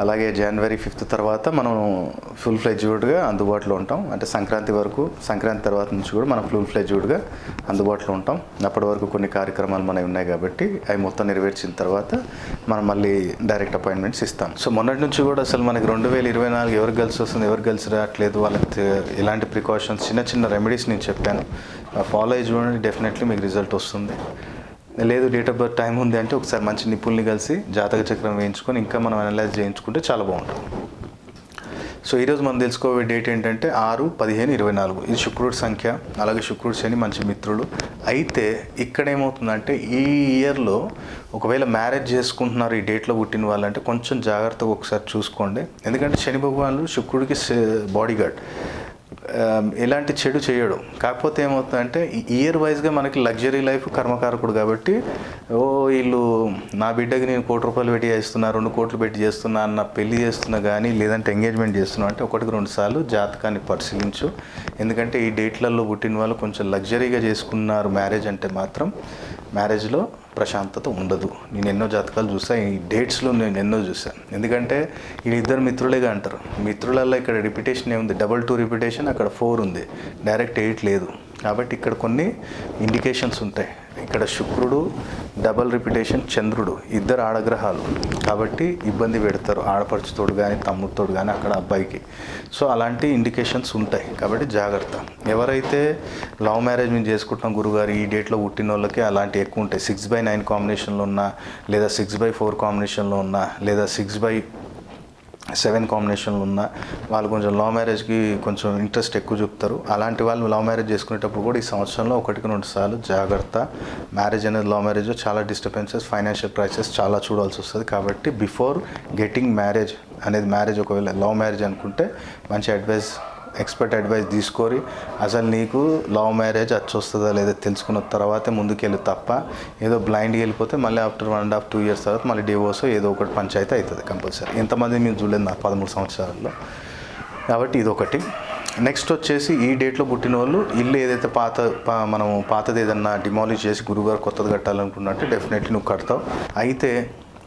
అలాగే జనవరి ఫిఫ్త్ తర్వాత మనం ఫుల్ ఫ్లెజ్డ్గా అందుబాటులో ఉంటాం. అంటే సంక్రాంతి వరకు సంక్రాంతి తర్వాత నుంచి కూడా మనం ఫుల్ ఫ్లెజ్డ్గా అందుబాటులో ఉంటాం. అప్పటి వరకు కొన్ని కార్యక్రమాలు మనవి ఉన్నాయి కాబట్టి అవి మొత్తం నెరవేర్చిన తర్వాత మనం మళ్ళీ డైరెక్ట్ అపాయింట్మెంట్స్ ఇస్తాం. సో మొన్నటి నుంచి కూడా అసలు మనకి రెండు వేల ఇరవై నాలుగు ఎవరు కలిసి వస్తుంది ఎవరు కలిసి రావట్లేదు వాళ్ళకి ఎలాంటి ప్రికాషన్స్ చిన్న చిన్న రెమెడీస్ నేను చెప్పాను. ఫాలో అయ్యి చూడండి డెఫినెట్లీ మీకు రిజల్ట్ వస్తుంది. లేదు డేట్ ఆఫ్ బర్త్ టైం ఉంది అంటే ఒకసారి మంచి నిపుణుల్ని కలిసి జాతక చక్రం వేయించుకొని ఇంకా మనం అనలైజ్ చేయించుకుంటే చాలా బాగుంటుంది. సో ఈరోజు మనం తెలుసుకోవే డేట్ ఏంటంటే ఆరు పదిహేను ఇరవై నాలుగు. ఇది శుక్రుడి సంఖ్య అలాగే శుక్రుడు శని మంచి మిత్రుడు అయితే ఇక్కడ ఏమవుతుందంటే ఈ ఇయర్లో ఒకవేళ మ్యారేజ్ చేసుకుంటున్నారు ఈ డేట్లో పుట్టిన వాళ్ళంటే కొంచెం జాగ్రత్తగా ఒకసారి చూసుకోండి. ఎందుకంటే శని భగవానుడు శుక్రుడికి బాడీ గార్డ్ ఎలాంటి చెడు చేయడు. కాకపోతే ఏమవుతుందంటే ఇయర్ వైజ్గా మనకి లగ్జరీ లైఫ్ కర్మకారకుడు కాబట్టి ఓ వీళ్ళు నా బిడ్డకి నేను కోటి రూపాయలు పెట్టి చేస్తున్నా రెండు కోట్లు పెట్టి చేస్తున్నా అన్న పెళ్ళి చేస్తున్నా కానీ లేదంటే ఎంగేజ్మెంట్ చేస్తున్నా అంటే ఒకటికి రెండు సార్లు జాతకాన్ని పరిశీలించు. ఎందుకంటే ఈ డేట్లలో పుట్టిన వాళ్ళు కొంచెం లగ్జరీగా చేసుకున్నారు మ్యారేజ్ అంటే మాత్రం. మ్యారేజ్లో ప్రశాంతత ఉండదు. నేను ఎన్నో జాతకాలు చూసా ఈ డేట్స్లో నేను ఎన్నో చూసాను ఎందుకంటే వీళ్ళిద్దరు మిత్రులేగా అంటారు. మిత్రులలో ఇక్కడ రిపిటేషన్ ఏముంది? డబల్ టూ రిపిటేషన్ అక్కడ ఫోర్ ఉంది. డైరెక్ట్ ఎయిట్ లేదు. కాబట్టి ఇక్కడ కొన్ని ఇండికేషన్స్ ఉంటాయి. ఇక్కడ శుక్రుడు డబల్ రిపిటేషన్ చంద్రుడు ఇద్దరు ఆడగ్రహాలు. కాబట్టి ఇబ్బంది పెడతారు. ఆడపడుచుతోడు కానీ తమ్ముడితోడు కానీ అక్కడ అబ్బాయికి. సో అలాంటి ఇండికేషన్స్ ఉంటాయి. కాబట్టి జాగ్రత్త. ఎవరైతే లవ్ మ్యారేజ్ మేము చేసుకుంటున్నాం గురుగారు ఈ డేట్లో పుట్టిన వాళ్ళకి అలాంటి ఎక్కువ ఉంటాయి. సిక్స్ బై నైన్ కాంబినేషన్లో ఉన్నా లేదా సిక్స్ బై ఫోర్ కాంబినేషన్లో ఉన్నా లేదా సిక్స్ బై సెవెన్ కాంబినేషన్లు ఉన్న వాళ్ళు కొంచెం లవ్ మ్యారేజ్కి కొంచెం ఇంట్రెస్ట్ ఎక్కువ చూపుతారు. అలాంటి వాళ్ళు లవ్ మ్యారేజ్ చేసుకునేటప్పుడు కూడా ఈ సంవత్సరంలో ఒకటికి రెండు సార్లు జాగ్రత్త. మ్యారేజ్ అనేది లవ్ మ్యారేజ్ చాలా డిస్టర్బెన్సెస్ ఫైనాన్షియల్ క్రైసిస్ చాలా చూడాల్సి వస్తుంది. కాబట్టి బిఫోర్ గెటింగ్ మ్యారేజ్ అనేది మ్యారేజ్ ఒకవేళ లవ్ మ్యారేజ్ అనుకుంటే మంచి అడ్వైస్ ఎక్స్పర్ట్ అడ్వైస్ తీసుకొని అసలు నీకు లవ్ మ్యారేజ్ వచ్చి వస్తుందా లేదా తెలుసుకున్న తర్వాతే ముందుకెళ్ళు తప్ప ఏదో బ్లైండ్గా వెళ్ళిపోతే మళ్ళీ after one and half two years తర్వాత మళ్ళీ డివోర్స్ ఏదో ఒకటి పంచాయతీ అవుతుంది కంపల్సరీ. ఎంతమంది మేము చూడలేదు నా పదమూడు సంవత్సరాల్లో. కాబట్టి ఇది ఒకటి నెక్స్ట్ వచ్చేసి ఈ డేట్లో పుట్టిన వాళ్ళు ఇల్లు ఏదైతే పాత మనం పాతది ఏదన్నా డిమాలిష్ చేసి గురుగారు కొత్తది కట్టాలనుకున్నట్టు డెఫినెట్లీ నువ్వు కడతావు. అయితే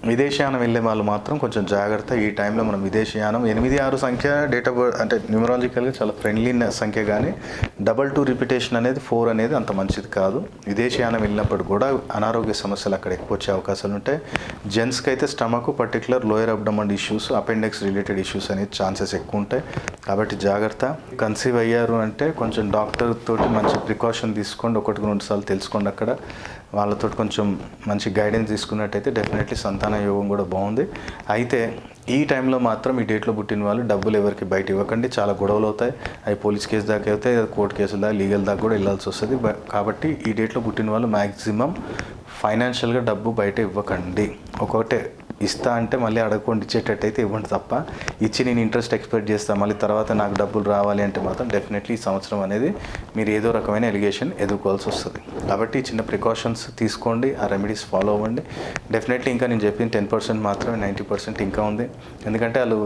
విదేశయానం వెళ్ళే వాళ్ళు మాత్రం కొంచెం జాగ్రత్త. ఈ టైంలో మనం విదేశయానం. ఎనిమిది ఆరు సంఖ్య డేట్ ఆఫ్ బర్త్ అంటే న్యూమరాలజికల్గా చాలా ఫ్రెండ్లీ సంఖ్య కానీ డబల్ టూ రిపిటేషన్ అనేది ఫోర్ అనేది అంత మంచిది కాదు. విదేశయానం వెళ్ళినప్పుడు కూడా అనారోగ్య సమస్యలు అక్కడ ఎక్కువ వచ్చే అవకాశాలు ఉంటాయి. జెంట్స్కి అయితే stomach particular lower abdomen issues appendix related issues అనేది ఛాన్సెస్ ఎక్కువ ఉంటాయి. కాబట్టి జాగ్రత్త. కన్సీవ్ అయ్యారు అంటే కొంచెం డాక్టర్ తోటి మంచి ప్రికాషన్ తీసుకోండి. ఒకటికి రెండు సార్లు తెలుసుకోండి అక్కడ. వాళ్ళతో కొంచెం మంచి గైడెన్స్ తీసుకున్నట్టయితే డెఫినెట్లీ సంతాన యోగం కూడా బాగుంది. అయితే ఈ టైంలో మాత్రం ఈ డేట్లో పుట్టిన వాళ్ళు డబ్బులు ఎవరికి బయట ఇవ్వకండి. చాలా గొడవలు అవుతాయి. అవి పోలీస్ కేసు దాకా అవుతాయి కోర్టు కేసుల దాకా లీగల్ దాకా కూడా వెళ్ళాల్సి వస్తుంది. కాబట్టి ఈ డేట్లో పుట్టిన వాళ్ళు మ్యాక్సిమం ఫైనాన్షియల్గా డబ్బు బయట ఇవ్వకండి. ఒకటే ఇస్తా అంటే మళ్ళీ అడగకుండా ఇచ్చేటట్టయితే ఇవ్వండి తప్ప. ఇచ్చి నేను ఇంట్రెస్ట్ ఎక్స్పెక్ట్ చేస్తాను మళ్ళీ తర్వాత నాకు డబ్బులు రావాలి అంటే మాత్రం డెఫినెట్లీ ఈ సంవత్సరం అనేది మీరు ఏదో రకమైన ఎలిగేషన్ ఎదుర్కోవాల్సి వస్తుంది. కాబట్టి చిన్న ప్రికాషన్స్ తీసుకోండి ఆ రెమెడీస్ ఫాలో అవ్వండి. డెఫినెట్లీ ఇంకా నేను చెప్పిన టెన్ పర్సెంట్ మాత్రమే నైంటీ పర్సెంట్ ఇంకా ఉంది. ఎందుకంటే వాళ్ళు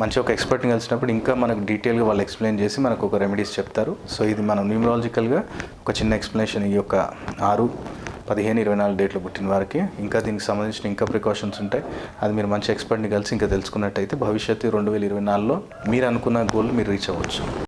మంచి ఒక ఎక్స్పర్ట్ని కలిసినప్పుడు ఇంకా మనకు డీటెయిల్గా వాళ్ళు ఎక్స్ప్లెయిన్ చేసి మనకు ఒక రెమెడీస్ చెప్తారు. సో ఇది మనం న్యూమరాలజికల్గా ఒక చిన్న ఎక్స్ప్లెనేషన్ ఈ యొక్క ఆరు పదిహేను ఇరవై నాలుగు డేట్లో పుట్టిన వారికి. ఇంకా దీనికి సంబంధించిన ఇంకా ప్రికాషన్స్ ఉంటాయి. అది మీరు మంచి ఎక్స్పర్ట్ని కలిసి ఇంకా తెలుసుకున్నట్టయితే భవిష్యత్తు రెండు వేల ఇరవై నాలుగులో మీరు అనుకున్న గోల్ మీరు రీచ్ అవ్వచ్చు.